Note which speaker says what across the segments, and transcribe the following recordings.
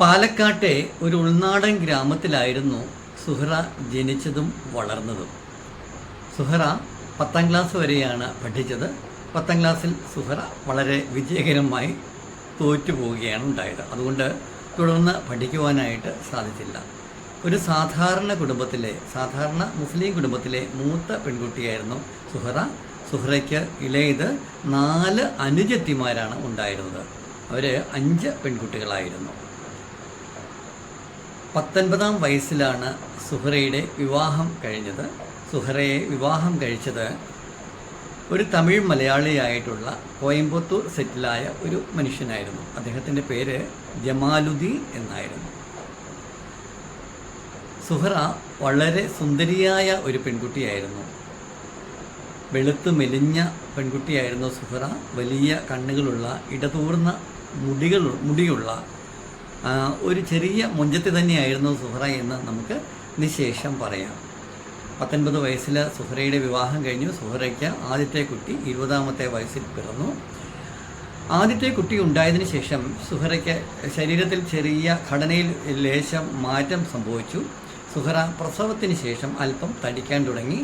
Speaker 1: പാലക്കാട്ടെ ഒരു ഉൾനാടൻ ഗ്രാമത്തിലായിരുന്നു സുഹറ ജനിച്ചതും വളർന്നതും. സുഹറ പത്താം ക്ലാസ് വരെയാണ് പഠിച്ചത്. പത്താം ക്ലാസ്സിൽ സുഹറ വളരെ വിജയകരമായി തോറ്റു പോവുകയാണ് ഉണ്ടായത്. അതുകൊണ്ട് തുടർന്ന് പഠിക്കുവാനായിട്ട് സാധിച്ചില്ല. ഒരു സാധാരണ കുടുംബത്തിലെ സാധാരണ മുസ്ലിം കുടുംബത്തിലെ മൂത്ത പെൺകുട്ടിയായിരുന്നു സുഹറ. സുഹറയ്ക്ക് ഇളയത് നാല് അനുജത്തിമാരാണ് ഉണ്ടായിരുന്നത്. അവർ അഞ്ച് പെൺകുട്ടികളായിരുന്നു. പത്തൊൻപതാം വയസ്സിലാണ് സുഹറയുടെ വിവാഹം കഴിഞ്ഞത്. സുഹറയെ വിവാഹം കഴിച്ചത് ഒരു തമിഴ് മലയാളിയായിട്ടുള്ള കോയമ്പത്തൂർ സെറ്റിലായ ഒരു മനുഷ്യനായിരുന്നു. അദ്ദേഹത്തിന്റെ പേര് ജമാലുദ്ദീൻ എന്നായിരുന്നു. സുഹറ വളരെ സുന്ദരിയായ ഒരു പെൺകുട്ടിയായിരുന്നു. വെളുത്തു മെലിഞ്ഞ പെൺകുട്ടിയായിരുന്നു സുഹറ. വലിയ കണ്ണുകളുള്ള ഇടതൂർന്ന മുടികൾ മുടിയുള്ള ഒരു ചെറിയ മുഞ്ചത്തി തന്നെയായിരുന്നു സുഹറ എന്ന് നമുക്ക് നിശേഷം പറയാം. പത്തൊൻപത് വയസ്സിൽ സുഹറയുടെ വിവാഹം കഴിഞ്ഞു. സുഹറയ്ക്ക് ആദ്യത്തെ കുട്ടി ഇരുപതാമത്തെ വയസ്സിൽ പിറന്നു. ആദ്യത്തെ കുട്ടി ഉണ്ടായതിന് ശേഷം സുഹറയ്ക്ക് ശരീരത്തിൽ ചെറിയ ഘടനയിൽ ലേശം മാറ്റം സംഭവിച്ചു. സുഹറ പ്രസവത്തിന് ശേഷം അല്പം തടിക്കാൻ തുടങ്ങി.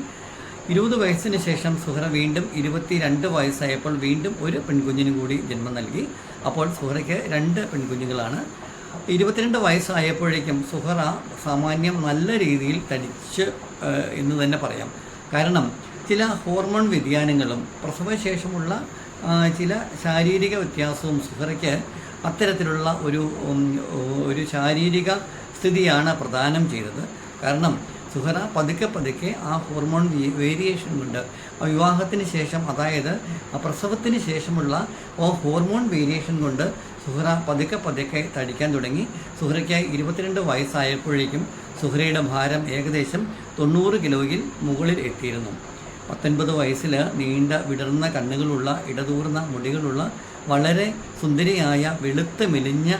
Speaker 1: ഇരുപത് വയസ്സിന് ശേഷം സുഹറ വീണ്ടും ഇരുപത്തിരണ്ട് വയസ്സായപ്പോൾ വീണ്ടും ഒരു പെൺകുഞ്ഞിനും കൂടി ജന്മം നൽകി. അപ്പോൾ സുഹറയ്ക്ക് രണ്ട് പെൺകുഞ്ഞുങ്ങളാണ്. ഇരുപത്തിരണ്ട് വയസ്സായപ്പോഴേക്കും സുഹറ സാമാന്യം നല്ല രീതിയിൽ തടിച്ച് എന്ന് തന്നെ പറയാം. കാരണം ചില ഹോർമോൺ വ്യതിയാനങ്ങളും പ്രസവശേഷമുള്ള ചില ശാരീരിക വ്യത്യാസവും സുഹറയ്ക്ക് അത്തരത്തിലുള്ള ഒരു ഒരു ശാരീരിക സ്ഥിതിയാണ് പ്രദാനം ചെയ്തത്. കാരണം സുഹറ പതുക്കെ പതുക്കെ ആ ഹോർമോൺ വേരിയേഷൻ കൊണ്ട് വിവാഹത്തിന് ശേഷം അതായത് പ്രസവത്തിന് ശേഷമുള്ള ഹോർമോൺ വേരിയേഷൻ കൊണ്ട് സുഹറ പതുക്കെ പതുക്കെ തടിക്കാൻ തുടങ്ങി. സുഹറയ്ക്ക് ഇരുപത്തിരണ്ട് വയസ്സായപ്പോഴേക്കും സുഹറയുടെ ഭാരം ഏകദേശം തൊണ്ണൂറ് കിലോയിൽ മുകളിൽ എത്തിയിരുന്നു. പത്തൊൻപത് വയസ്സിൽ നീണ്ട വിടർന്ന കണ്ണുകളുള്ള ഇടതൂർന്ന മുടികളുള്ള വളരെ സുന്ദരിയായ വെളുത്ത് മെലിഞ്ഞ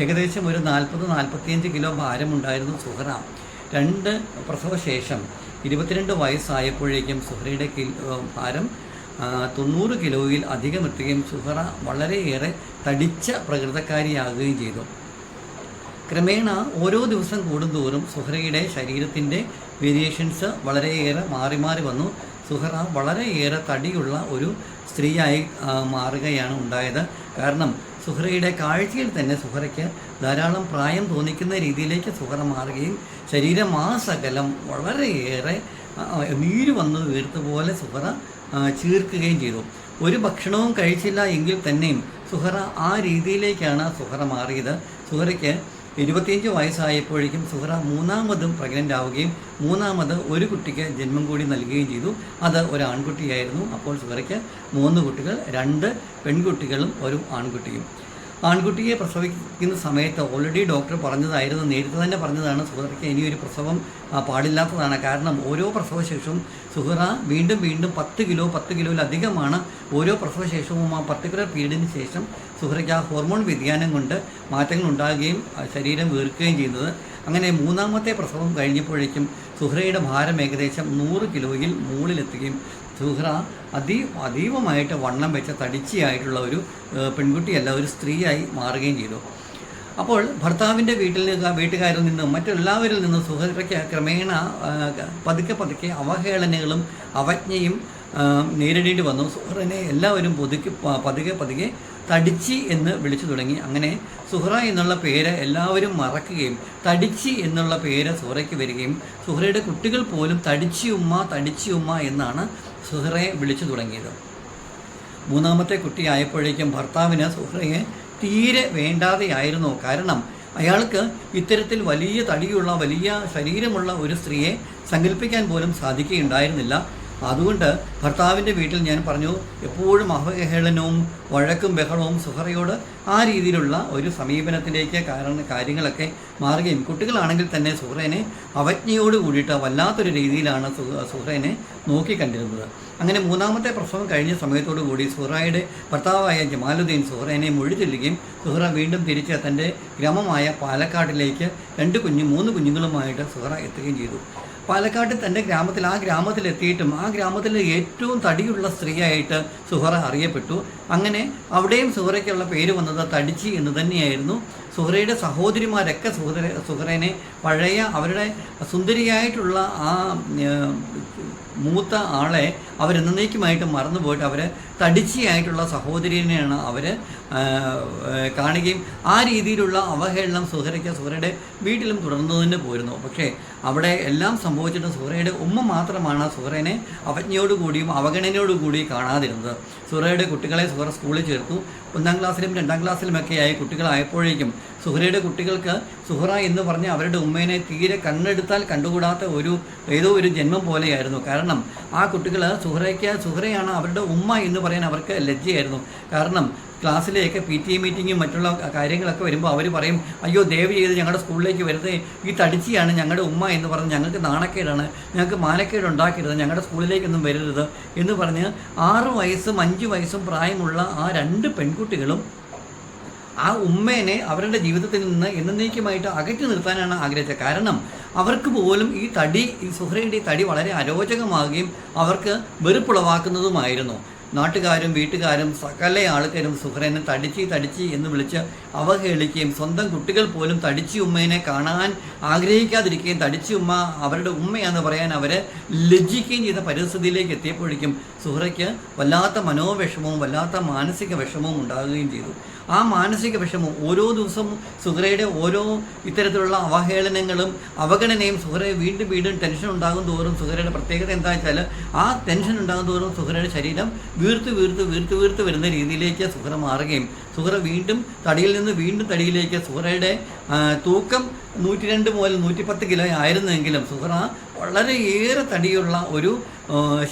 Speaker 1: ഏകദേശം ഒരു നാൽപ്പത് നാൽപ്പത്തിയഞ്ച് കിലോ ഭാരമുണ്ടായിരുന്നു സുഹറ. രണ്ട് പ്രസവശേഷം ഇരുപത്തിരണ്ട് വയസ്സായപ്പോഴേക്കും സുഹറയുടെ ഭാരം തൊണ്ണൂറ് കിലോയിൽ അധികം എത്തുകയും സുഹറ വളരെയേറെ തടിച്ച പ്രകൃതക്കാരിയാകുകയും ചെയ്തു. ക്രമേണ ഓരോ ദിവസം കൂടുന്തോറും സുഹറയുടെ ശരീരത്തിന്റെ വേരിയേഷൻസ് വളരെയേറെ മാറി മാറി വന്നു. സുഹറ വളരെയേറെ തടിയുള്ള ഒരു സ്ത്രീയായി മാറുകയാണ് ഉണ്ടായത്. കാരണം സുഹറയുടെ കാഴ്ചയിൽ തന്നെ സുഹറയ്ക്ക് ധാരാളം പ്രായം തോന്നിക്കുന്ന രീതിയിലേക്ക് സുഹറ മാറുകയും ശരീരമാസകലം വളരെയേറെ നീര് വന്ന് വീർത്ത പോലെ സുഹറ ചീർക്കുകയും ചെയ്തു. ഒരു ഭക്ഷണവും കഴിച്ചില്ല എങ്കിൽ തന്നെയും സുഹറ ആ രീതിയിലേക്കാണ് സുഹറ മാറിയത്. സുഹറയ്ക്ക് ഇരുപത്തിയഞ്ച് വയസ്സായപ്പോഴേക്കും സുഹറ മൂന്നാമതും പ്രഗ്നന്റ് ആവുകയും മൂന്നാമത് ഒരു കുട്ടിക്ക് ജന്മം കൂടി നൽകുകയും ചെയ്തു. അത് ഒരു ആൺകുട്ടിയായിരുന്നു. അപ്പോൾ സുഹറയ്ക്ക് മൂന്ന് കുട്ടികൾ രണ്ട് പെൺകുട്ടികളും ഒരു ആൺകുട്ടിയും. ആൺകുട്ടിയെ പ്രസവിക്കുന്ന സമയത്ത് ഓൾറെഡി ഡോക്ടർ പറഞ്ഞതായിരുന്നു നേരത്തെ തന്നെ പറഞ്ഞതാണ് സുഹറയ്ക്ക് ഒരു പ്രസവം പാടില്ലാത്തതാണ്. കാരണം ഓരോ പ്രസവശേഷവും സുഹറ വീണ്ടും വീണ്ടും പത്ത് കിലോ പത്ത് കിലോയിലധികമാണ് ഓരോ പ്രസവശേഷവും ആ പർട്ടിക്കുലർ പീരീഡിന് ശേഷം സുഹറയ്ക്ക് ആ ഹോർമോൺ വ്യതിയാനം കൊണ്ട് മാറ്റങ്ങൾ ഉണ്ടാകുകയും ശരീരം വീർക്കുകയും ചെയ്യുന്നത്. അങ്ങനെ മൂന്നാമത്തെ പ്രസവം കഴിഞ്ഞപ്പോഴേക്കും സുഹ്രയുടെ ഭാരം ഏകദേശം നൂറ് കിലോയിൽ മുകളിലെത്തുകയും സുഹ്റ അതി അതീവമായിട്ട് വണ്ണം വെച്ച തടിച്ചയായിട്ടുള്ള ഒരു പെൺകുട്ടിയല്ല ഒരു സ്ത്രീയായി മാറുകയും ചെയ്തു. അപ്പോൾ ഭർത്താവിന്റെ വീട്ടിൽ വീട്ടുകാരിൽ നിന്നും മറ്റെല്ലാവരിൽ നിന്നും സുഹൃത്തയ്ക്ക് ക്രമേണ പതുക്കെ പതുക്കെ അവഹേളനകളും അവജ്ഞയും നേരിടേണ്ടി വന്നു. സുഹ്റിനെ എല്ലാവരും പുതുക്കി പതുകെ പതുക്കെ തടിച്ചി എന്ന് വിളിച്ചു തുടങ്ങി. അങ്ങനെ സുഹ്റ എന്നുള്ള പേര് എല്ലാവരും മറക്കുകയും തടിച്ചി എന്നുള്ള പേര് സുഹറയ്ക്ക് വരികയും സുഹറയുടെ കുട്ടികൾ പോലും തടിച്ചി ഉമ്മ തടിച്ചി ഉമ്മ എന്നാണ് സുഹറയെ വിളിച്ചു തുടങ്ങിയത്. മൂന്നാമത്തെ കുട്ടിയായപ്പോഴേക്കും ഭർത്താവിന് സുഹ്റയെ തീരെ വേണ്ടാതെയായിരുന്നു. കാരണം അയാൾക്ക് ഇത്തരത്തിൽ വലിയ തടിയുള്ള വലിയ ശരീരമുള്ള ഒരു സ്ത്രീയെ സങ്കല്പിക്കാൻ പോലും സാധിക്കുകയുണ്ടായിരുന്നില്ല. അതുകൊണ്ട് ഭർത്താവിന്റെ വീട്ടിൽ ഞാൻ പറഞ്ഞു എപ്പോഴും അവഹേളനവും വഴക്കും ബഹളവും സുഹറയോട് ആ രീതിയിലുള്ള ഒരു സമീപനത്തിലേക്ക് കാരണം കാര്യങ്ങളൊക്കെ മാറുകയും കുട്ടികളാണെങ്കിൽ തന്നെ സുഹറേനെ അവജ്ഞയോട് കൂടിയിട്ട് വല്ലാത്തൊരു രീതിയിലാണ് സുഹറേനെ നോക്കിക്കണ്ടിരുന്നത്. അങ്ങനെ മൂന്നാമത്തെ പ്രസവം കഴിഞ്ഞ സമയത്തോടു കൂടി സുഹറയുടെ ഭർത്താവായ ജമാലുദ്ദീൻ സുഹറേനെ മൊഴി ചെല്ലുകയും സുഹറ വീണ്ടും തിരിച്ച് തന്റെ ഗ്രാമമായ പാലക്കാട്ടിലേക്ക് രണ്ട് കുഞ്ഞു മൂന്ന് കുഞ്ഞുങ്ങളുമായിട്ട് സുഹറ എത്തുകയും ചെയ്തു. പാലക്കാട് തന്റെ ഗ്രാമത്തിൽ ആ ഗ്രാമത്തിലെത്തിയിട്ടും ആ ഗ്രാമത്തിലെ ഏറ്റവും തടിയുള്ള സ്ത്രീയായിട്ട് സുഹറ അറിയപ്പെട്ടു. അങ്ങനെ അവിടെയും സുഹറയ്ക്കുള്ള പേര് വന്നത് തടിച്ചി എന്ന് തന്നെയായിരുന്നു. സുഹറയുടെ സഹോദരിമാരൊക്കെ സുഹറ സുഹറേനെ പഴയ അവരുടെ സുന്ദരിയായിട്ടുള്ള ആ മൂത്ത ആളെ അവരെന്നേക്കുമായിട്ട് മറന്നുപോയിട്ട് അവർ തടിച്ചിയായിട്ടുള്ള സഹോദരിനെയാണ് അവർ കാണുകയും ആ രീതിയിലുള്ള അവഹേളനം സുഹറയ്ക്ക് സുഹറയുടെ വീട്ടിലും തുടർന്നു തന്നെ പോയിരുന്നു പക്ഷേ അവിടെ എല്ലാം സംഭവിച്ചിട്ടും സുഹറയുടെ ഉമ്മ മാത്രമാണ് സുഹറേനെ അവജ്ഞയോടുകൂടിയും അവഗണനയോടുകൂടി കാണാതിരുന്നത്. സുഹറയുടെ കുട്ടികളെ സുഹറ സ്കൂളിൽ ചേർത്തു. ഒന്നാം ക്ലാസ്സിലും രണ്ടാം ക്ലാസ്സിലുമൊക്കെയായി കുട്ടികളായപ്പോഴേക്കും സുഹറയുടെ കുട്ടികൾക്ക് സുഹറ എന്ന് പറഞ്ഞ അവരുടെ ഉമ്മേനെ തീരെ കണ്ണെടുത്താൽ കണ്ടുകൂടാത്ത ഒരു ഏതോ ഒരു ജന്മം പോലെയായിരുന്നു. കാരണം ആ കുട്ടികൾ സുഹറയ്ക്ക് സുഹറയാണ് അവരുടെ ഉമ്മ എന്ന് പറയാൻ അവർക്ക് ലജ്ജയായിരുന്നു. കാരണം ക്ലാസ്സിലേക്ക് പി ടി എ മീറ്റിങ്ങും മറ്റുള്ള കാര്യങ്ങളൊക്കെ വരുമ്പോൾ അവർ പറയും അയ്യോ ദയവ് ചെയ്ത് ഞങ്ങളുടെ സ്കൂളിലേക്ക് വരുന്നത് ഈ തടിച്ചിയാണ് ഞങ്ങളുടെ ഉമ്മ എന്ന് പറഞ്ഞ് ഞങ്ങൾക്ക് നാണക്കേടാണ് ഞങ്ങൾക്ക് മാനക്കേട് ഉണ്ടാക്കരുത് ഞങ്ങളുടെ സ്കൂളിലേക്കൊന്നും വരരുത് എന്ന് പറഞ്ഞ് ആറ് വയസ്സും അഞ്ച് വയസ്സും പ്രായമുള്ള ആ രണ്ട് പെൺകുട്ടികളും ആ ഉമ്മേനെ അവരുടെ ജീവിതത്തിൽ നിന്ന് എന്നേക്കുമായിട്ട് അകറ്റി നിർത്താനാണ് ആഗ്രഹിച്ചത്. കാരണം അവർക്ക് പോലും ഈ തടി ഈ സുഹ്രയുടെ തടി വളരെ അരോചകമാകുകയും അവർക്ക് വെറുപ്പുളവാക്കുന്നതുമായിരുന്നു. നാട്ടുകാരും വീട്ടുകാരും സകല ആൾക്കാരും സുഹ്രനെ തടിച്ചി തടിച്ചി എന്ന് വിളിച്ച് അവഹേളിക്കുകയും സ്വന്തം കുട്ടികൾ പോലും തടിച്ചി ഉമ്മേനെ കാണാൻ ആഗ്രഹിക്കാതിരിക്കുകയും തടിച്ചി ഉമ്മ അവരുടെ ഉമ്മയാന്ന് പറയാൻ അവരെ ലജ്ജിക്കുകയും ചെയ്ത പരിസ്ഥിതിയിലേക്ക് എത്തിയപ്പോഴേക്കും സുഹ്രയ്ക്ക് വല്ലാത്ത മനോവിഷമവും വല്ലാത്ത മാനസിക വിഷമവും ഉണ്ടാകുകയും ചെയ്തു. ആ മാനസിക വിഷമം ഓരോ ദിവസവും സുഹറയുടെ ഓരോ ഇത്തരത്തിലുള്ള അവഹേളനങ്ങളും അവഗണനയും സുഹറയെ വീണ്ടും വീണ്ടും ടെൻഷൻ ഉണ്ടാകും തോറും സുഹറയുടെ പ്രത്യേകത എന്താ വെച്ചാൽ ആ ടെൻഷൻ ഉണ്ടാകും തോറും സുഹറയുടെ ശരീരം വീർത്ത് വീർത്ത് വീർത്ത് വീർത്ത് വരുന്ന രീതിയിലേക്ക് സുഹറ മാറുകയും സുഹറ വീണ്ടും തടിയിൽ നിന്ന് വീണ്ടും തടിയിലേക്ക് സുഹറയുടെ തൂക്കം നൂറ്റി രണ്ട് മുതൽ നൂറ്റിപ്പത്ത് കിലോ ആയിരുന്നെങ്കിലും സുഹറ വളരെയേറെ തടിയുള്ള ഒരു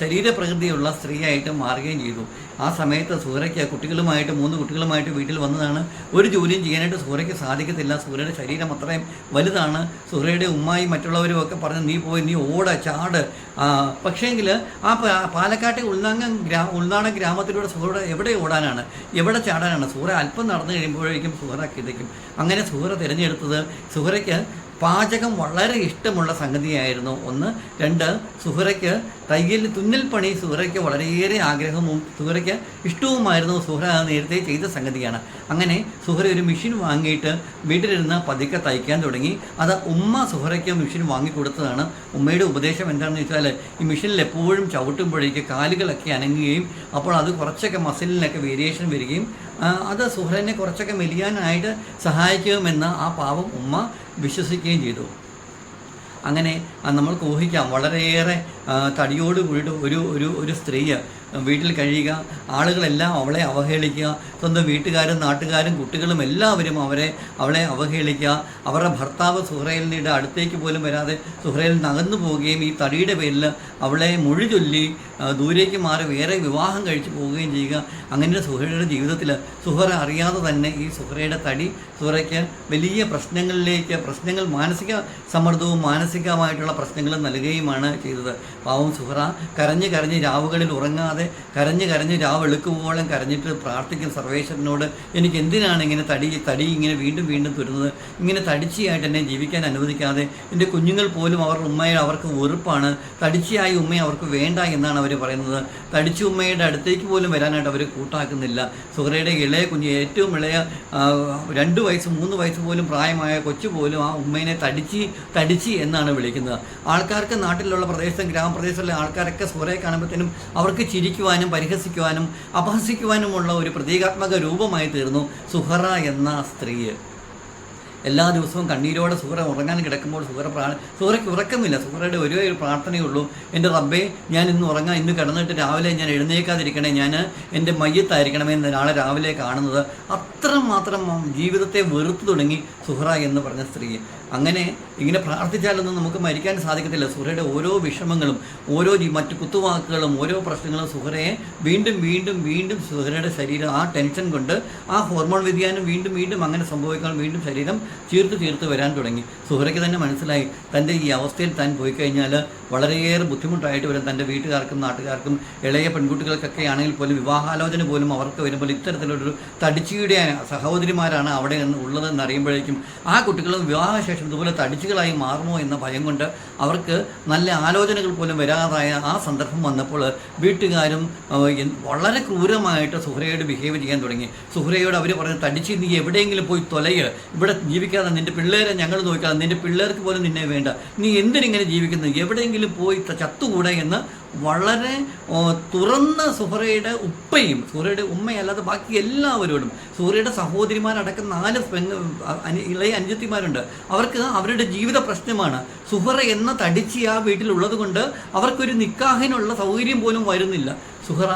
Speaker 1: ശരീരപ്രകൃതിയുള്ള സ്ത്രീയായിട്ട് മാറുകയും ചെയ്തു. ആ സമയത്ത് സൂരയ്ക്ക് കുട്ടികളുമായിട്ട് മൂന്ന് കുട്ടികളുമായിട്ട് വീട്ടിൽ വന്നതാണ്. ഒരു ജോലിയും ചെയ്യാനായിട്ട് സൂരയ്ക്ക് സാധിക്കത്തില്ല. സൂര്യയുടെ ശരീരം അത്രയും വലുതാണ്. സൂര്യയുടെ ഉമ്മായി മറ്റുള്ളവരും ഒക്കെ പറഞ്ഞ് നീ പോയി നീ ഓട ചാട്. പക്ഷേങ്കിൽ ആ പാലക്കാട്ടെ ഉൾനാങ്ങ ഗ്രാ ഉൾനാടൻ ഗ്രാമത്തിലൂടെ സൂര്യ എവിടെ ഓടാനാണ്? എവിടെ ചാടാനാണ്? സൂര്യ അല്പം നടന്നു കഴിയുമ്പോഴേക്കും സൂര്യ കിതയ്ക്കും. അങ്ങനെ സൂര്യ തിരഞ്ഞെടുത്തത് സൂര്യയ്ക്ക് പാചകം വളരെ ഇഷ്ടമുള്ള സംഗതിയായിരുന്നു. ഒന്ന് രണ്ട് സുഹറയ്ക്ക് തയ്യൽ തുന്നൽ പണി സുഹറയ്ക്ക് വളരെയേറെ ആഗ്രഹവും സുഹറയ്ക്ക് ഇഷ്ടവുമായിരുന്നു. സുഹറ നേരത്തെ ചെയ്ത സംഗതിയാണ്. അങ്ങനെ സുഹറ ഒരു മെഷീൻ വാങ്ങിയിട്ട് വീട്ടിലിരുന്ന് പതുക്കെ തയ്ക്കാൻ തുടങ്ങി. അത് ഉമ്മ സുഹറയ്ക്ക് മെഷീൻ വാങ്ങിക്കൊടുത്തതാണ് ഉമ്മയുടെ ഉപദേശം എന്താണെന്ന് വെച്ചാൽ ഈ മെഷീനിൽ എപ്പോഴും ചവിട്ടുമ്പോഴേക്ക് കാലുകളൊക്കെ അനങ്ങുകയും അപ്പോൾ അത് കുറച്ചൊക്കെ മസിലിനൊക്കെ വേരിയേഷൻ വരികയും അത് സുഹറനെ കുറച്ചൊക്കെ മെലിയാനായിട്ട് സഹായിക്കുമെന്ന് ആ പാവം ഉമ്മ വിശ്വസിക്കുകയും ചെയ്തു. അങ്ങനെ നമ്മൾക്ക് ഊഹിക്കാം വളരെയേറെ തടിയോട് കൂടിയിട്ട് ഒരു ഒരു ഒരു സ്ത്രീ വീട്ടിൽ കഴിയുക ആളുകളെല്ലാം അവളെ അവഹേളിക്കുക സ്വന്തം വീട്ടുകാരും നാട്ടുകാരും കുട്ടികളും എല്ലാവരും അവരെ അവളെ അവഹേളിക്കുക. അവരുടെ ഭർത്താവ് സുഹറയിലിന്റെ അടുത്തേക്ക് പോലും വരാതെ സുഹ്രയിൽ നകന്നു പോവുകയും ഈ തടിയുടെ പേരിൽ അവളെ മൊഴി ചൊല്ലി ദൂരേക്ക് മാറി വേറെ വിവാഹം കഴിച്ചു പോവുകയും ചെയ്യുക. അങ്ങനെ സുഹറയുടെ ജീവിതത്തിൽ സുഹറ അറിയാതെ തന്നെ ഈ സുഹറയുടെ തടി സുഹറയ്ക്ക് വലിയ പ്രശ്നങ്ങളിലേക്ക് പ്രശ്നങ്ങൾ മാനസിക സമ്മർദ്ദവും മാനസികമായിട്ടുള്ള പ്രശ്നങ്ങളും നൽകുകയുമാണ് ചെയ്തത്. പാവം സുഹറ കരഞ്ഞ് കരഞ്ഞ് രാവുകളിൽ ഉറങ്ങാതെ കരഞ്ഞ് കരഞ്ഞ് രാ വെളുക്കുമ്പോളം കരഞ്ഞിട്ട് പ്രാർത്ഥിക്കും സർവേശ്വരനോട്. എനിക്ക് എന്തിനാണ് ഇങ്ങനെ തടി തടി ഇങ്ങനെ വീണ്ടും വീണ്ടും തുരുന്നത്? ഇങ്ങനെ തടിച്ചിയായിട്ട് എന്നെ ജീവിക്കാൻ അനുവദിക്കാതെ. എന്റെ കുഞ്ഞുങ്ങൾ പോലും അവരുടെ ഉമ്മയെ അവർക്ക് വെറുപ്പാണ്. തടിച്ചിയായ ഉമ്മയെ അവർക്ക് വേണ്ട എന്നാണ് അവർ പറയുന്നത്. തടിച്ച ഉമ്മയുടെ അടുത്തേക്ക് പോലും വരാനായിട്ട് അവർ കൂട്ടാക്കുന്നില്ല. സുഹറയുടെ ഇളയ കുഞ്ഞ് ഏറ്റവും ഇളയ രണ്ട് വയസ്സ് മൂന്ന് വയസ്സ് പോലും പ്രായമായ കൊച്ചു പോലും ആ ഉമ്മേനെ തടിച്ച് തടിച്ചി എന്നാണ് വിളിക്കുന്നത്. ആൾക്കാർക്ക് നാട്ടിലുള്ള പ്രദേശം ഗ്രാമപ്രദേശത്തുള്ള ആൾക്കാരൊക്കെ സുഹറയെ കാണുമ്പോഴത്തേനും അവർക്ക് ചിരിക്കുവാനും പരിഹസിക്കുവാനും അപഹസിക്കുവാനുമുള്ള ഒരു പ്രതീകാത്മക രൂപമായി തീർന്നു സുഹറ എന്ന സ്ത്രീ. എല്ലാ ദിവസവും കണ്ണീരോടെ സുഹറ ഉറങ്ങാൻ കിടക്കുമ്പോൾ സുഹറ പ്രാ സുഹറയ്ക്ക് ഉറക്കമില്ല. സുഹറയുടെ ഒരേ ഒരു പ്രാർത്ഥനയേ ഉള്ളൂ എന്റെ റബ്ബേ ഞാൻ ഇന്ന് ഉറങ്ങാൻ ഇന്ന് കിടന്നിട്ട് രാവിലെ ഞാൻ എഴുന്നേക്കാതിരിക്കണേ ഞാൻ എന്റെ മയ്യത്തായിരിക്കണമേ എന്ന് നാളെ രാവിലെ കാണുന്നത്. അത്രമാത്രം ജീവിതത്തെ വെറുത്തു തുടങ്ങി സുഹറ എന്ന് പറഞ്ഞ സ്ത്രീ. അങ്ങനെ ഇങ്ങനെ പ്രാർത്ഥിച്ചാലൊന്നും നമുക്ക് മരിക്കാൻ സാധിക്കത്തില്ല. സുഹറയുടെ ഓരോ വിഷമങ്ങളും ഓരോ മറ്റു കുത്തുവാക്കുകളും ഓരോ പ്രശ്നങ്ങളും സുഹറയെ വീണ്ടും വീണ്ടും വീണ്ടും സുഹറയുടെ ശരീരം ആ ടെൻഷൻ കൊണ്ട് ആ ഹോർമോൺ വ്യതിയാനം വീണ്ടും വീണ്ടും അങ്ങനെ സംഭവിക്കാൻ വീണ്ടും ശരീരം ചീർത്ത് ചീർത്ത് വരാൻ തുടങ്ങി. സുഹറയ്ക്ക് തന്നെ മനസ്സിലായി. തന്റെ ഈ അവസ്ഥയിൽ താൻ പോയി കഴിഞ്ഞാൽ വളരെയേറെ ബുദ്ധിമുട്ടായിട്ട് വരും തന്റെ വീട്ടുകാർക്കും നാട്ടുകാർക്കും ഇളയ പെൺകുട്ടികൾക്കൊക്കെ ആണെങ്കിൽ പോലും വിവാഹാലോചന പോലും അവർക്ക് വരുമ്പോൾ ഇത്തരത്തിലൊരു തടിച്ചിയുടെ സഹോദരിമാരാണ് അവിടെ ഉള്ളതെന്ന് അറിയുമ്പോഴേക്കും ആ കുട്ടികൾ വിവാഹശേഷം ഇതുപോലെ തടിച്ചുകളായി മാറുമോ എന്ന ഭയം കൊണ്ട് അവർക്ക് നല്ല ആലോചനകൾ പോലും വരാതായ ആ സന്ദർഭം വന്നപ്പോൾ വീട്ടുകാരും വളരെ ക്രൂരമായിട്ട് സുഹ്രയോട് ബിഹേവ് ചെയ്യാൻ തുടങ്ങി. സുഹ്രയോട് അവർ പറഞ്ഞു തടിച്ച് നീ എവിടെയെങ്കിലും പോയി തൊലയ്. ഇവിടെ ജീവിക്കാതെ നിന്റെ പിള്ളേരെ ഞങ്ങൾ നോക്കാതെ നിന്റെ പിള്ളേർക്ക് പോലും നിന്നെ വേണ്ട. നീ എന്തിനിങ്ങനെ ജീവിക്കുന്നത് എവിടെയെങ്കിലും പോയി ചത്തുകൂടെ എന്ന് വളരെ തുറന്ന സുഹറയുടെ ഉപ്പയും സുഹറയുടെ ഉമ്മയല്ലാതെ ബാക്കി എല്ലാവരോടും സുഹറയുടെ സഹോദരിമാരടക്കം നാല് പെങ്ങ് ഇളയ അനുജത്തിമാരുണ്ട് അവർക്ക് അവരുടെ ജീവിത പ്രശ്നമാണ്. സുഹറ എന്ന തടിച്ച് ആ വീട്ടിലുള്ളത് കൊണ്ട് അവർക്കൊരു നിക്കാഹിനുള്ള സൗകര്യം പോലും വരുന്നില്ല. സുഹറ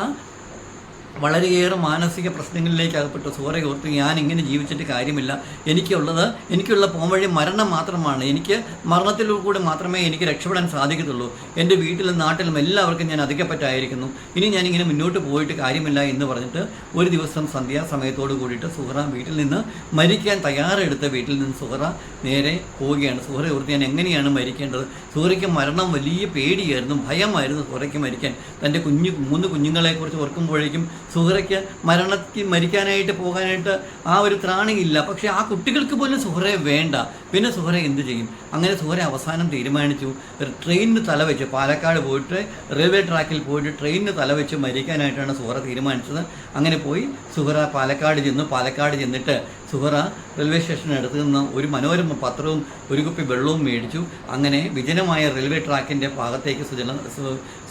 Speaker 1: വളരെയേറെ മാനസിക പ്രശ്നങ്ങളിലേക്ക് അകപ്പെട്ടു സൂറെ ഓർത്ത് ഞാൻ ഇങ്ങനെ ജീവിച്ചിട്ട് കാര്യമില്ല. എനിക്കുള്ളത് എനിക്കുള്ള പോംവഴി മരണം മാത്രമാണ്. എനിക്ക് മരണത്തിലൂടെ മാത്രമേ എനിക്ക് രക്ഷപ്പെടാൻ സാധിക്കത്തുള്ളൂ. എന്റെ വീട്ടിലും നാട്ടിലും എല്ലാവർക്കും ഞാൻ അധികപ്പറ്റായിരിക്കുന്നു. ഇനി ഞാനിങ്ങനെ മുന്നോട്ട് പോയിട്ട് കാര്യമില്ല എന്ന് പറഞ്ഞിട്ട് ഒരു ദിവസം സന്ധ്യാസമയത്തോട് കൂടിയിട്ട് സുഹറ വീട്ടിൽ നിന്ന് മരിക്കാൻ തയ്യാറെടുത്ത വീട്ടിൽ നിന്ന് സുഹറ നേരെ പോവുകയാണ്. സുഹറ ഓർത്ത് ഞാൻ എങ്ങനെയാണ് മരിക്കേണ്ടത്? സുഹറയ്ക്ക് മരണം വലിയ പേടിയായിരുന്നു ഭയമായിരുന്നു സുഹറയ്ക്ക് മരിക്കാൻ. തന്റെ കുഞ്ഞു മൂന്ന് കുഞ്ഞുങ്ങളെക്കുറിച്ച് ഓർക്കുമ്പോഴേക്കും സുഹറയ്ക്ക് മരണത്തിൽ മരിക്കാനായിട്ട് പോകാനായിട്ട് ആ ഒരു ത്രാണിയില്ല. പക്ഷേ ആ കുട്ടികൾക്ക് പോലും സുഹറയെ വേണ്ട. പിന്നെ സുഹറ എന്ത് ചെയ്യും? അങ്ങനെ സുഹറ അവസാനം തീരുമാനിച്ചു. ഒരു ട്രെയിനിന് തല വെച്ച് പാലക്കാട് പോയിട്ട് റെയിൽവേ ട്രാക്കിൽ പോയിട്ട് ട്രെയിനിന് തല വെച്ച് മരിക്കാനായിട്ടാണ് സുഹറ തീരുമാനിച്ചത്. അങ്ങനെ പോയി സുഹറ പാലക്കാട് ചെന്നു. പാലക്കാട് ചെന്നിട്ട് സുഹറ റെയിൽവേ സ്റ്റേഷനടുത്ത് നിന്ന് ഒരു മനോരമ പത്രവും ഒരു കുപ്പി വെള്ളവും മേടിച്ചു. അങ്ങനെ വിജനമായ റെയിൽവേ ട്രാക്കിന്റെ ഭാഗത്തേക്ക് സുജന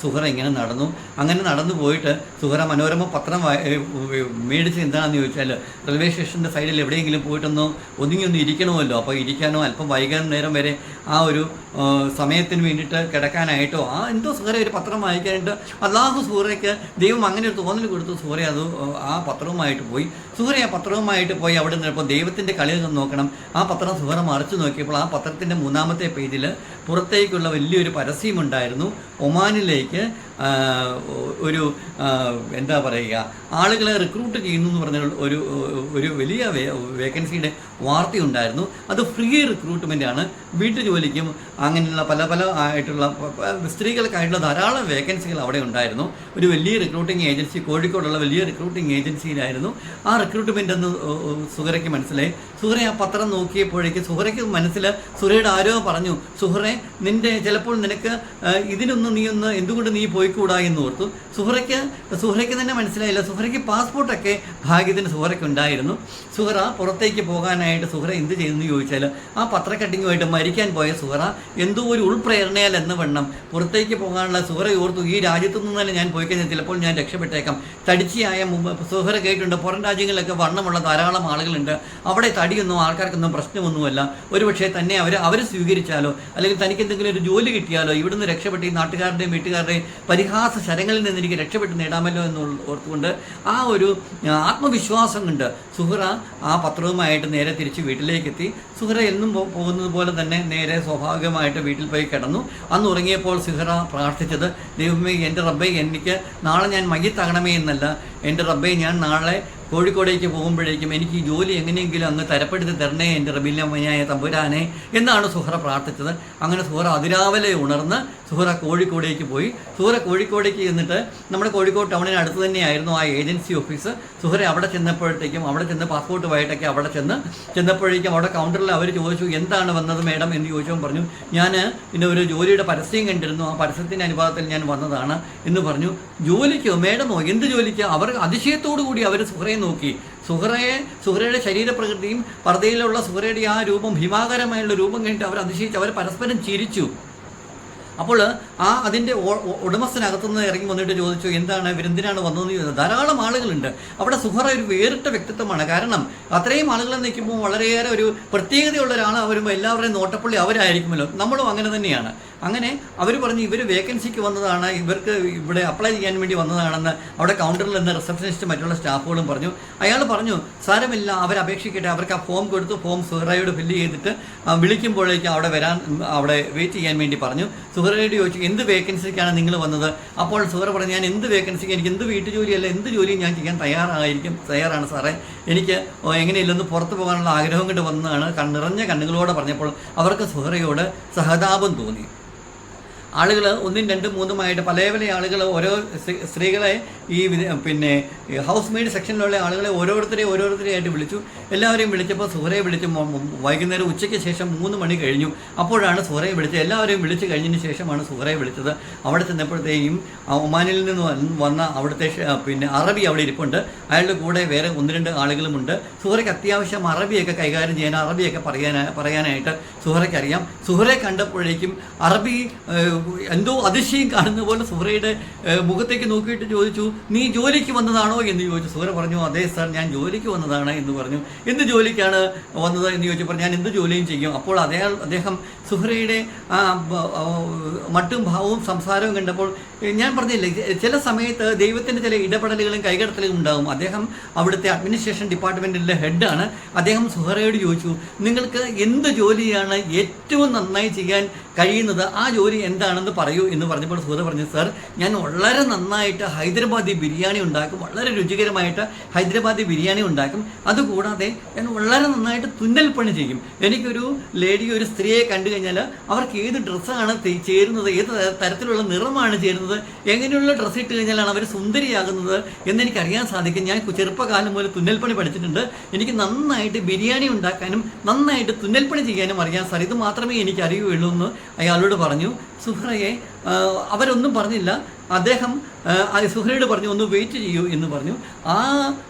Speaker 1: സുഹറ ഇങ്ങനെ നടന്നു. അങ്ങനെ നടന്നു പോയിട്ട് സുഹറ മനോരമ പത്രം മേടിച്ച് എന്താണെന്ന് ചോദിച്ചാൽ റെയിൽവേ സ്റ്റേഷന്റെ സൈഡിൽ എവിടെയെങ്കിലും പോയിട്ടൊന്ന് ഒതുങ്ങി ഒന്ന് ഇരിക്കണമല്ലോ. അപ്പോൾ ഇരിക്കാനോ അല്പം വൈകാൻ നേരം വരെ ആ ഒരു സമയത്തിന് വേണ്ടിയിട്ട് കിടക്കാനായിട്ടോ ആ എന്തോ സുഹറ ഒരു പത്രം വായിക്കാനായിട്ട് അല്ലാഹു സുഹറയ്ക്ക് ദൈവം അങ്ങനെ ഒരു തോന്നൽ കൊടുത്തു സുഹറ അത് ആ പത്രവുമായിട്ട് പോയി. സുഹറ ആ പത്രവുമായിട്ട് പോയി അവിടെ നിന്നപ്പോൾ ദൈവത്തിന്റെ കളി നിന്ന് നോക്കണം. ആ പത്രം സുഹറ മറിച്ചു നോക്കിയപ്പോൾ ആ പത്രത്തിന്റെ മൂന്നാമത്തെ പേജിൽ പുറത്തേക്കുള്ള വലിയൊരു പരസ്യമുണ്ടായിരുന്നു. ഒമാനിലേക്ക് ഒരു എന്താ പറയുക ആളുകളെ റിക്രൂട്ട് ചെയ്യുന്നു എന്ന് പറഞ്ഞ ഒരു ഒരു വലിയ വേക്കൻസിയുടെ വാർത്തയുണ്ടായിരുന്നു. അത് ഫ്രീ റിക്രൂട്ട്മെന്റ് ആണ്. വീട്ടുജോലിക്കും അങ്ങനെയുള്ള പല പല ആയിട്ടുള്ള സ്ത്രീകൾക്കായിട്ടുള്ള ധാരാളം വേക്കൻസികൾ അവിടെ ഉണ്ടായിരുന്നു. ഒരു വലിയ റിക്രൂട്ടിംഗ് ഏജൻസി കോഴിക്കോടുള്ള വലിയ റിക്രൂട്ടിംഗ് ഏജൻസിയിലായിരുന്നു ആ റിക്രൂട്ട്മെന്റ് എന്ന് സുഹറയ്ക്ക് മനസ്സിലായി. സുഹറ ആ പത്രം നോക്കിയപ്പോഴേക്ക് സുഹറയ്ക്ക് മനസ്സിൽ സുഹറയുടെ ആരോ പറഞ്ഞു സുഹറെ നിന്റെ ചിലപ്പോൾ നിനക്ക് ഇതിനൊന്നും നീ ഒന്ന് എന്തുകൊണ്ട് നീ പോയിക്കൂടാ എന്ന് ഓർത്തു. സുഹറയ്ക്ക് സുഹറയ്ക്ക് തന്നെ മനസ്സിലായില്ല. സുഹറയ്ക്ക് പാസ്പോർട്ടൊക്കെ ഭാഗ്യത്തിന് സുഹറയ്ക്ക് ഉണ്ടായിരുന്നു. സുഹറ പുറത്തേക്ക് പോകാനായിട്ട് സുഹറ എന്ത് ചെയ്തെന്ന് ചോദിച്ചാൽ ആ പത്രക്കട്ടിങ്ങുമായിട്ട് മരിക്കാൻ പോയ സുഹറ എന്തോ ഒരു ഉൾപ്രേരണയാൽ എന്ന വണ്ണം. പുറത്തേക്ക് പോകാനുള്ള സുഹറ ഓർത്തു ഈ രാജ്യത്തു നിന്ന് തന്നെ ഞാൻ പോയി കഴിഞ്ഞാൽ ചിലപ്പോൾ ഞാൻ രക്ഷപ്പെട്ടേക്കാം. തടിച്ചിയായ സുഹറ കേട്ടിട്ടുണ്ട് പുറം രാജ്യങ്ങളിലൊക്കെ വണ്ണമുള്ള ധാരാളം ആളുകളുണ്ട്. അവിടെ തടിയൊന്നും ആൾക്കാർക്കൊന്നും പ്രശ്നമൊന്നുമല്ല. ഒരുപക്ഷെ തന്നെ അവർ അവർ സ്വീകരിച്ചാലോ അല്ലെങ്കിൽ തനിക്ക് എന്തെങ്കിലും ഒരു ജോലി കിട്ടിയാലോ ഇവിടുന്ന് രക്ഷപ്പെട്ട് ഈ നാട്ടുകാരുടെയും വീട്ടുകാരുടെയും പരിഹാസ ശരങ്ങളിൽ നിന്ന് എനിക്ക് രക്ഷപ്പെട്ട് നേടാമല്ലോ എന്ന് ഓർത്തുകൊണ്ട് ആ ഒരു ആത്മവിശ്വാസം കൊണ്ട് സുഹറ ആ പത്രവുമായിട്ട് നേരെ തിരിച്ച് വീട്ടിലേക്ക് എത്തി സുഹറ എന്നും പോകുന്നത് പോലെ തന്നെ നേരെ സ്വാഭാവികമായിട്ട് വീട്ടിൽ പോയി കിടന്നു. അന്ന് ഉറങ്ങിയപ്പോൾ സുഹറ പ്രാർത്ഥിച്ചത് ദൈവമേ എന്റെ റബ്ബെ എനിക്ക് നാളെ ഞാൻ മയ്യത്താകണമേ എന്നല്ല. എന്റെ റബ്ബെ ഞാൻ നാളെ കോഴിക്കോടേക്ക് പോകുമ്പോഴേക്കും എനിക്ക് ജോലി എങ്ങനെയെങ്കിലും അങ്ങ് തരപ്പെടുത്തി തരണേ എന്റെ റബീലമ്മയായ തമ്പുരാനെ എന്നാണ് സുഹറ പ്രാർത്ഥിച്ചത്. അങ്ങനെ സുഹറ അതിരാവിലെ ഉണർന്ന് സുഹറ കോഴിക്കോടേക്ക് പോയി. സുഹറ കോഴിക്കോടേക്ക് ചെന്നിട്ട് നമ്മുടെ കോഴിക്കോട് ടൗണിന് അടുത്ത് തന്നെയായിരുന്നു ആ ഏജൻസി ഓഫീസ്. സുഹറ അവിടെ ചെന്നപ്പോഴത്തേക്കും അവിടെ ചെന്ന് പാസ്പോർട്ടുമായിട്ടൊക്കെ അവിടെ ചെന്ന് ചെന്നപ്പോഴേക്കും അവിടെ കൗണ്ടറിൽ അവർ ചോദിച്ചു എന്താണ് വന്നത് മേഡം? എന്ന് ചോദിച്ചപ്പോൾ പറഞ്ഞു ഞാൻ പിന്നെ ഒരു ജോലിയുടെ പരസ്യം കണ്ടിരുന്നു. ആ പരസ്യത്തിന്റെ അനുപാതത്തിൽ ഞാൻ വന്നതാണ്. എന്ന് പറഞ്ഞു. ജോലിക്കോ? മേഡമോ? എന്ത് ജോലിക്കോ? അവർ അതിശയത്തോടു കൂടി അവർ സുഹറയെ നോക്കി. സുഹറയെ സുഹറയുടെ ശരീരപ്രകൃതിയും പർദ്ദയിലുള്ള സുഹറയുടെ ആ രൂപം ഭീമാകരമായുള്ള രൂപം കണ്ടിട്ട് അവർ അതിശയിച്ച് അവർ പരസ്പരം ചിരിച്ചു. അപ്പോൾ ആ അതിന്റെ ഉടമസ്ഥനകത്തു നിന്ന് ഉടമസ്ഥനകത്തുനിന്ന് ഇറങ്ങി വന്നിട്ട് ചോദിച്ചു എന്താണ് ഇവരെന്തിനാണ് വന്നതെന്ന് ചോദിച്ചത് ധാരാളം ആളുകളുണ്ട്. അവിടെ സുഹറ ഒരു വേറിട്ട വ്യക്തിത്വമാണ്. കാരണം അത്രയും ആളുകളെ നിൽക്കുമ്പോൾ വളരെയേറെ ഒരു പ്രത്യേകതയുള്ള ഒരാൾ വരുമ്പോൾ എല്ലാവരുടെയും നോട്ടപ്പള്ളി അവരായിരിക്കുമല്ലോ. നമ്മളും അങ്ങനെ തന്നെയാണ്. അങ്ങനെ അവർ പറഞ്ഞു ഇവർ വേക്കൻസിക്ക് വന്നതാണ് ഇവർക്ക് ഇവിടെ അപ്ലൈ ചെയ്യാൻ വേണ്ടി വന്നതാണെന്ന് അവിടെ കൗണ്ടറിൽ നിന്ന് റിസപ്ഷനിസ്റ്റ് മറ്റുള്ള സ്റ്റാഫുകളും പറഞ്ഞു. അയാൾ പറഞ്ഞു സാരമില്ല അവർ അപേക്ഷിക്കട്ടെ. അവർക്ക് ആ ഫോം കൊടുത്തു ഫോം സുഹറയോട് ഫില്ല് ചെയ്തിട്ട് വിളിക്കുമ്പോഴേക്കും അവിടെ വരാൻ അവിടെ വെയിറ്റ് ചെയ്യാൻ വേണ്ടി പറഞ്ഞു. സുഹറയോട് ചോദിച്ചു എന്ത് വേക്കൻസിക്കാണ് നിങ്ങൾ വന്നത്? അപ്പോൾ സുഹറ പറഞ്ഞു ഞാൻ എന്ത് വേക്കൻസിക്ക് എനിക്ക് എന്ത് വീട്ടു ജോലിയല്ല എന്ത് ജോലിയും ഞാൻ ചെയ്യാൻ തയ്യാറായിരിക്കും തയ്യാറാണ് സാറേ. എനിക്ക് എങ്ങനെയില്ലെന്ന് പുറത്തു പോകാനുള്ള ആഗ്രഹം കൊണ്ട് വന്നതാണ്. നിറഞ്ഞ കണ്ണുകളോടെ പറഞ്ഞപ്പോൾ അവർക്ക് സുഹറയോട് സഹതാപം തോന്നി. ആളുകൾ ഒന്നും രണ്ടും മൂന്നുമായിട്ട് പല പല ആളുകൾ ഓരോ സ്ത്രീ- സ്ത്രീകളെ ഈ പിന്നെ ഹൗസ് മെയ്ഡ് സെക്ഷനിലുള്ള ആളുകളെ ഓരോരുത്തരെയും ഓരോരുത്തരെയായിട്ട് വിളിച്ചു. എല്ലാവരെയും വിളിച്ചപ്പോൾ സുഹറയെ വിളിച്ച് വൈകുന്നേരം ഉച്ചയ്ക്ക് ശേഷം മൂന്ന് മണി കഴിഞ്ഞു. അപ്പോഴാണ് സുഹറയെ വിളിച്ചത്. എല്ലാവരെയും വിളിച്ചു കഴിഞ്ഞതിന് ശേഷമാണ് സുഹറയെ വിളിച്ചത്. അവിടെ ചെന്നപ്പോഴത്തേക്കും ഒമാനിൽ നിന്ന് വന്ന അവിടുത്തെ പിന്നെ അറബി അവിടെ ഇരിപ്പുണ്ട്. അയാളുടെ കൂടെ വേറെ ഒന്ന് രണ്ട് ആളുകളുമുണ്ട്. സുഹറയ്ക്ക് അത്യാവശ്യം അറബിയൊക്കെ കൈകാര്യം ചെയ്യാൻ അറബിയൊക്കെ പറയാൻ പറയാനായിട്ട് സുഹറയ്ക്ക് അറിയാം. സുഹറയെ കണ്ടപ്പോഴേക്കും അറബി എന്തോ അതിശയം കാണുന്ന പോലെ സുഹറയുടെ മുഖത്തേക്ക് നോക്കിയിട്ട് ചോദിച്ചു നീ ജോലിക്ക് വന്നതാണോ? എന്ന് ചോദിച്ചു. സുഹറ പറഞ്ഞു അതെ സാർ ഞാൻ ജോലിക്ക് വന്നതാണ് എന്ന് പറഞ്ഞു. എന്ത് ജോലിക്കാണ് വന്നത്? എന്ന് ചോദിച്ചപ്പോൾ ഞാൻ എന്ത് ജോലിയും ചെയ്യും? അപ്പോൾ അദ്ദേഹം അദ്ദേഹം സുഹറയുടെ മട്ടും ഭാവവും സംസാരവും കണ്ടപ്പോൾ ഞാൻ പറഞ്ഞില്ലേ ചില സമയത്ത് ദൈവത്തിന്റെ ചില ഇടപെടലുകളും കൈകടത്തലുകളും ഉണ്ടാകും അദ്ദേഹം അവിടുത്തെ അഡ്മിനിസ്ട്രേഷൻ ഡിപ്പാർട്ട്മെന്റിന്റെ ഹെഡാണ് അദ്ദേഹം സുഹറയോട് ചോദിച്ചു നിങ്ങൾക്ക് എന്ത് ജോലിയാണ് ഏറ്റവും നന്നായി ചെയ്യാൻ കഴിയുന്നത്? ആ ജോലി എന്താണെന്ന് പറയൂ എന്ന് പറഞ്ഞപ്പോൾ സുഹൃത പറഞ്ഞു സാർ ഞാൻ വളരെ നന്നായിട്ട് ഹൈദരാബാദി ബിരിയാണി ഉണ്ടാക്കും. വളരെ രുചികരമായിട്ട് ഹൈദരാബാദി ബിരിയാണി ഉണ്ടാക്കും. അതുകൂടാതെ ഞാൻ വളരെ നന്നായിട്ട് തുന്നൽ പണി ചെയ്യും. എനിക്കൊരു ലേഡി ഒരു സ്ത്രീയെ കണ്ടു കഴിഞ്ഞാൽ അവർക്ക് ഏത് ഡ്രസ്സാണ് ചേരുന്നത്? ഏത് തരത്തിലുള്ള നിറമാണ് ചേരുന്നത്? എങ്ങനെയുള്ള ഡ്രസ്സ് ഇട്ട് കഴിഞ്ഞാലാണ് അവർ സുന്ദരിയാകുന്നത് എന്നെനിക്ക് അറിയാൻ സാധിക്കും. ഞാൻ ചെറുപ്പകാലം മുതൽ തുന്നൽപ്പണി പണി പഠിച്ചിട്ടുണ്ട്. എനിക്ക് നന്നായിട്ട് ബിരിയാണി ഉണ്ടാക്കാനും നന്നായിട്ട് തുന്നൽപ്പണി പണി ചെയ്യാനും അറിയാൻ സാധിക്കും. ഇത് മാത്രമേ എനിക്ക് അറിയുള്ളൂ എന്ന് അയാളോട് പറഞ്ഞു. സുഹ്രയെ അവരൊന്നും പറഞ്ഞില്ല. അദ്ദേഹം സുഹ്രയോട് പറഞ്ഞു ഒന്ന് വെയിറ്റ് ചെയ്യൂ എന്ന് പറഞ്ഞു. ആ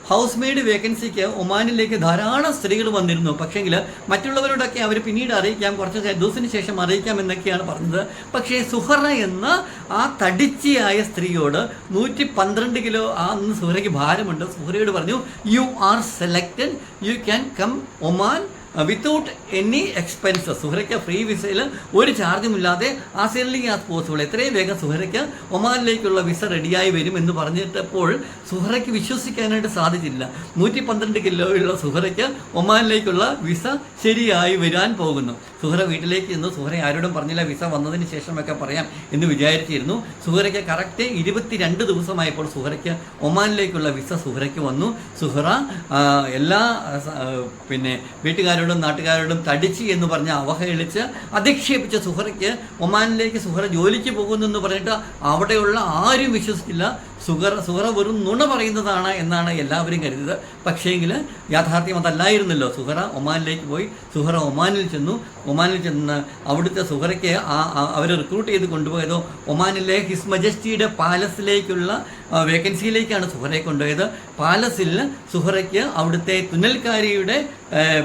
Speaker 1: ഹൗസ് മെയ്ഡ് വേക്കൻസിക്ക് ഒമാനിലേക്ക് ധാരാളം സ്ത്രീകൾ വന്നിരുന്നു. പക്ഷേങ്കിൽ മറ്റുള്ളവരോടൊക്കെ അവർ പിന്നീട് അറിയിക്കാം കുറച്ച് ദിവസത്തിന് ശേഷം അറിയിക്കാം എന്നൊക്കെയാണ് പറഞ്ഞത്. പക്ഷേ സുഹറ എന്ന ആ തടിച്ചിയായ സ്ത്രീയോട് നൂറ്റി പന്ത്രണ്ട് കിലോ ആ അന്ന് സുഹറയ്ക്ക് ഭാരമുണ്ട്. സുഹറയോട് പറഞ്ഞു you are selected you can come Oman without any expenses സുഹറയ്ക്ക് free വിസയിൽ ഒരു ചാർജും ഇല്ലാതെ ആസ് ഏർലി ആസ് പോസിബിൾ എത്രയും വേഗം സുഹറയ്ക്ക് ഒമാനിലേക്കുള്ള വിസ റെഡിയായി വരും എന്ന് പറഞ്ഞിട്ടപ്പോൾ സുഹറയ്ക്ക് വിശ്വസിക്കാനായിട്ട് സാധിച്ചില്ല. നൂറ്റി പന്ത്രണ്ട് കിലോയുള്ള സുഹറയ്ക്ക് ഒമാനിലേക്കുള്ള വിസ ശരിയായി വരാൻ പോകുന്നു. സുഹറ വീട്ടിലേക്ക് ചെന്നു. സുഹറ ആരോടും പറഞ്ഞില്ല വിസ വന്നതിന് ശേഷമൊക്കെ പറയാം എന്ന് വിചാരിച്ചിരുന്നു. സുഹറയ്ക്ക് കറക്റ്റ് ഇരുപത്തിരണ്ട് ദിവസമായപ്പോൾ സുഹറയ്ക്ക് ഒമാനിലേക്കുള്ള വിസ സുഹറയ്ക്ക് വന്നു. സുഹറ ആ, എല്ലാ ആ, ആ, പിന്നെ വീട്ടുകാരോടും നാട്ടുകാരോടും തടിച്ച് എന്ന് പറഞ്ഞ് അവഹേളിച്ച് അധിക്ഷേപിച്ച സുഹറയ്ക്ക് ഒമാനിലേക്ക് സുഹറ ജോലിക്ക് പോകുന്നു എന്ന് പറഞ്ഞിട്ട് അവിടെയുള്ള ആരും വിശ്വസിച്ചില്ല. സുഹറ സുഹറ വെറും നുണ പറയുന്നതാണ് എന്നാണ് എല്ലാവരും കരുതിയത് പക്ഷേങ്കിൽ യാഥാർത്ഥ്യം അതല്ലായിരുന്നല്ലോ. സുഹറ ഒമാനിലേക്ക് പോയി സുഹറ ഒമാനിൽ ചെന്നു. ഒമാനിൽ ചെന്ന് അവിടുത്തെ സുഹറയ്ക്ക് ആ അവർ റിക്രൂട്ട് ചെയ്ത് കൊണ്ടുപോയതോ ഒമാനിലെ ഹിസ് മജസ്റ്റിയുടെ പാലസിലേക്കുള്ള വേക്കൻസിയിലേക്കാണ് സുഹറയെ കൊണ്ടുപോയത്. പാലസിൽ സുഹറയ്ക്ക് അവിടുത്തെ തുന്നൽക്കാരിയുടെ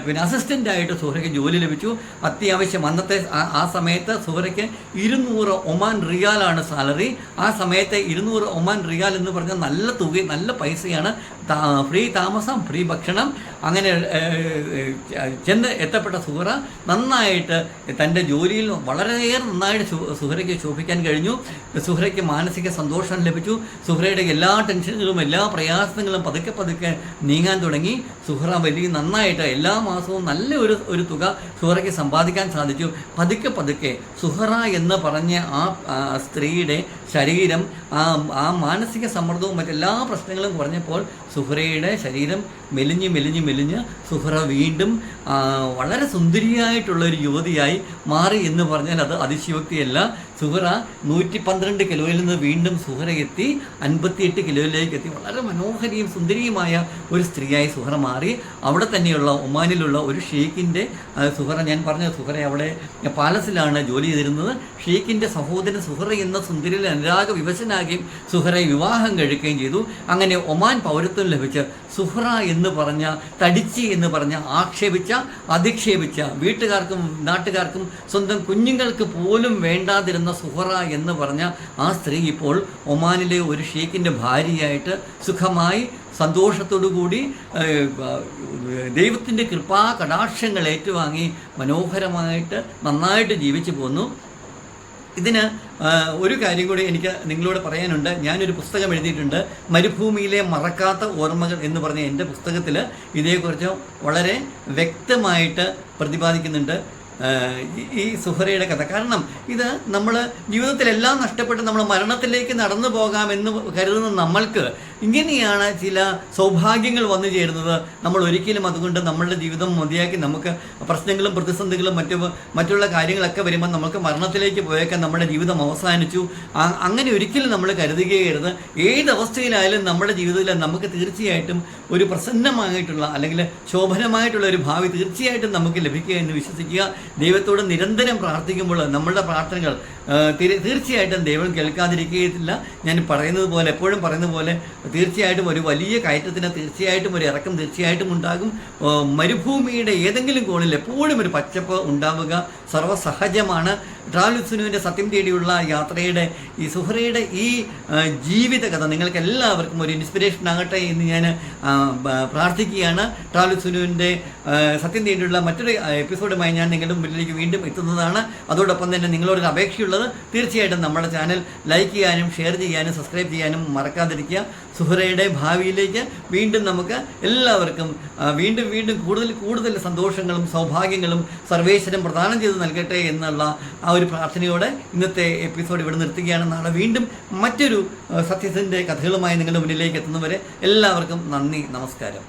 Speaker 1: പിന്നെ അസിസ്റ്റന്റായിട്ട് സുഹറയ്ക്ക് ജോലി ലഭിച്ചു. അത്യാവശ്യം അന്നത്തെ ആ സമയത്ത് സുഹറയ്ക്ക് ഇരുന്നൂറ് ഒമാൻ റിയാലാണ് സാലറി. ആ സമയത്തെ ഇരുന്നൂറ് ഒമാൻ റിയാൽ എന്ന് പറഞ്ഞാൽ നല്ല തുക നല്ല പൈസയാണ് ഫ്രീ താമസം ഫ്രീ ഭക്ഷണം അങ്ങനെ ചെന്ന് എത്തപ്പെട്ട സുഹറ നന്നായിട്ട് തന്റെ ജോലിയിൽ വളരെയേറെ നന്നായിട്ട് സുഹറയ്ക്ക് ശോഭിക്കാൻ കഴിഞ്ഞു. സുഹറയ്ക്ക് മാനസിക സന്തോഷം ലഭിച്ചു. സുഹറയുടെ എല്ലാ ടെൻഷനുകളും എല്ലാ പ്രയാസങ്ങളും പതുക്കെ പതുക്കെ നീങ്ങാൻ തുടങ്ങി. സുഹറ വലിയ നന്നായിട്ട് എല്ലാ മാസവും നല്ല ഒരു ഒരു തുക സുഹറയ്ക്ക് സമ്പാദിക്കാൻ സാധിച്ചു. പതുക്കെ പതുക്കെ സുഹറ എന്ന് പറഞ്ഞ ആ സ്ത്രീയുടെ ശരീരം ആ മാനസിക സമ്മർദ്ദവും മറ്റെല്ലാ പ്രശ്നങ്ങളും കുറഞ്ഞപ്പോൾ സുഹറയുടെ ശരീരം മെലിഞ്ഞ് മെലിഞ്ഞ് മെലിഞ്ഞ് സുഹറ വീണ്ടും വളരെ സുന്ദരിയായിട്ടുള്ള ഒരു യുവതിയായി മാറി എന്ന് പറഞ്ഞാൽ അത് അതിശയോക്തിയല്ല. സുഹറ നൂറ്റി പന്ത്രണ്ട് കിലോയിൽ നിന്ന് വീണ്ടും സുഹറ എത്തി അൻപത്തിയെട്ട് കിലോയിലേക്ക് എത്തി. വളരെ മനോഹരിയും സുന്ദരിയുമായ ഒരു സ്ത്രീയായി സുഹറ മാറി. അവിടെ തന്നെയുള്ള ഒമാനിലുള്ള ഒരു ഷെയ്ഖിന്റെ സുഹറ ഞാൻ പറഞ്ഞ സുഹറ അവിടെ പാലസിലാണ് ജോലി ചെയ്തിരുന്നത്. ഷെയ്ഖിന്റെ സഹോദരൻ സുഹറ എന്ന സുന്ദരിയിൽ അനുരാഗ വിവശനാകുകയും സുഹറയെ വിവാഹം കഴിക്കുകയും ചെയ്തു. അങ്ങനെ ഒമാൻ പൗരത്വം ലഭിച്ച് സുഹറ എന്ന് പറഞ്ഞ തടിച്ചി എന്ന് പറഞ്ഞ ആക്ഷേപിച്ച അധിക്ഷേപിച്ച വീട്ടുകാർക്കും നാട്ടുകാർക്കും സ്വന്തം കുഞ്ഞുങ്ങൾക്ക് പോലും വേണ്ടാതിരുന്ന സുഹറ എന്ന് പറഞ്ഞ ആ സ്ത്രീ ഇപ്പോൾ ഒമാനിലെ ഒരു ഷെയ്ഖിന്റെ ഭാര്യയായിട്ട് സുഖമായി സന്തോഷത്തോടുകൂടി ദൈവത്തിന്റെ കൃപാ കടാക്ഷങ്ങൾ ഏറ്റുവാങ്ങി മനോഹരമായിട്ട് നന്നായിട്ട് ജീവിച്ചു പോന്നു. ഇതിന് ഒരു കാര്യം കൂടി എനിക്ക് നിങ്ങളോട് പറയാനുണ്ട്. ഞാനൊരു പുസ്തകം എഴുതിയിട്ടുണ്ട്. മരുഭൂമിയിലെ മറക്കാത്ത ഓർമ്മകൾ എന്ന് പറഞ്ഞ എന്റെ പുസ്തകത്തിൽ ഇതേക്കുറിച്ച് വളരെ വ്യക്തമായിട്ട് പ്രതിപാദിക്കുന്നുണ്ട്. ഈ- സുഹറയുടെ കഥ. കാരണം ഇത് നമ്മൾ ജീവിതത്തിലെല്ലാം നഷ്ടപ്പെട്ട് നമ്മൾ മരണത്തിലേക്ക് നടന്നു പോകാമെന്ന് കരുതുന്ന നമ്മൾക്ക് ഇങ്ങനെയാണ് ചില സൗഭാഗ്യങ്ങൾ വന്നു ചേരുന്നത്. നമ്മൾ ഒരിക്കലും അതുകൊണ്ട് നമ്മളുടെ ജീവിതം മതിയാക്കി നമുക്ക് പ്രശ്നങ്ങളും പ്രതിസന്ധികളും മറ്റു മറ്റുള്ള കാര്യങ്ങളൊക്കെ വരുമ്പോൾ നമുക്ക് മരണത്തിലേക്ക് പോയേക്കാൻ നമ്മുടെ ജീവിതം അവസാനിച്ചു. അങ്ങനെ ഒരിക്കലും നമ്മൾ കരുതുകയരുത്. ഏത് അവസ്ഥയിലായാലും നമ്മുടെ ജീവിതത്തിൽ നമുക്ക് തീർച്ചയായിട്ടും ഒരു പ്രസന്നമായിട്ടുള്ള അല്ലെങ്കിൽ ശോഭനമായിട്ടുള്ള ഒരു ഭാവി തീർച്ചയായിട്ടും നമുക്ക് ലഭിക്കുക എന്ന് വിശ്വസിക്കുക. ദൈവത്തോട് നിരന്തരം പ്രാർത്ഥിക്കുമ്പോൾ നമ്മളുടെ പ്രാർത്ഥനകൾ തീർച്ചയായിട്ടും ദൈവം കേൾക്കാതിരിക്കുകയില്ല ഞാൻ പറയുന്നത് പോലെ എപ്പോഴും പറയുന്നത് പോലെ തീർച്ചയായിട്ടും ഒരു വലിയ കയറ്റത്തിന് തീർച്ചയായിട്ടും ഒരു ഇറക്കം തീർച്ചയായിട്ടും ഉണ്ടാകും. മരുഭൂമിയുടെ ഏതെങ്കിലും കോണിൽ എപ്പോഴും ഒരു പച്ചപ്പ് ഉണ്ടാവുക സർവസഹജമാണ്. ട്രാവൽസുനുവിന്റെ സത്യം തേടിയുള്ള യാത്രയുടെ ഈ സുഹറയുടെ ഈ ജീവിതകഥ ജീവിത കഥ നിങ്ങൾക്ക് എല്ലാവർക്കും ഒരു ഇൻസ്പിറേഷൻ ആകട്ടെ എന്ന് ഞാൻ പ്രാർത്ഥിക്കുകയാണ്. ട്രാവൽസുനുവിന്റെ സത്യം തേടിയുള്ള മറ്റൊരു എപ്പിസോഡുമായി ഞാൻ നിങ്ങളുടെ മുന്നിലേക്ക് വീണ്ടും എത്തുന്നതാണ്. അതോടൊപ്പം തന്നെ നിങ്ങളോട് ഒരു അപേക്ഷയുള്ളത് തീർച്ചയായിട്ടും നമ്മുടെ ചാനൽ ലൈക്ക് ചെയ്യാനും ഷെയർ ചെയ്യാനും സബ്സ്ക്രൈബ് ചെയ്യാനും മറക്കാതിരിക്കുക. സുഹറയുടെ ഭാവിയിലേക്ക് വീണ്ടും നമുക്ക് എല്ലാവർക്കും വീണ്ടും വീണ്ടും കൂടുതൽ കൂടുതൽ സന്തോഷങ്ങളും സൗഭാഗ്യങ്ങളും സർവേശ്വരം പ്രദാനം ചെയ്ത് നൽകട്ടെ എന്നുള്ള ആ ഒരു പ്രാർത്ഥനയോടെ ഇന്നത്തെ എപ്പിസോഡ് ഇവിടെ നിർത്തുകയാണ്. നാളെ വീണ്ടും മറ്റൊരു സത്യത്തിന്റെ കഥകളുമായി നിങ്ങളുടെ മുന്നിലേക്ക് എത്തുന്നവരെ എല്ലാവർക്കും നന്ദി നമസ്കാരം.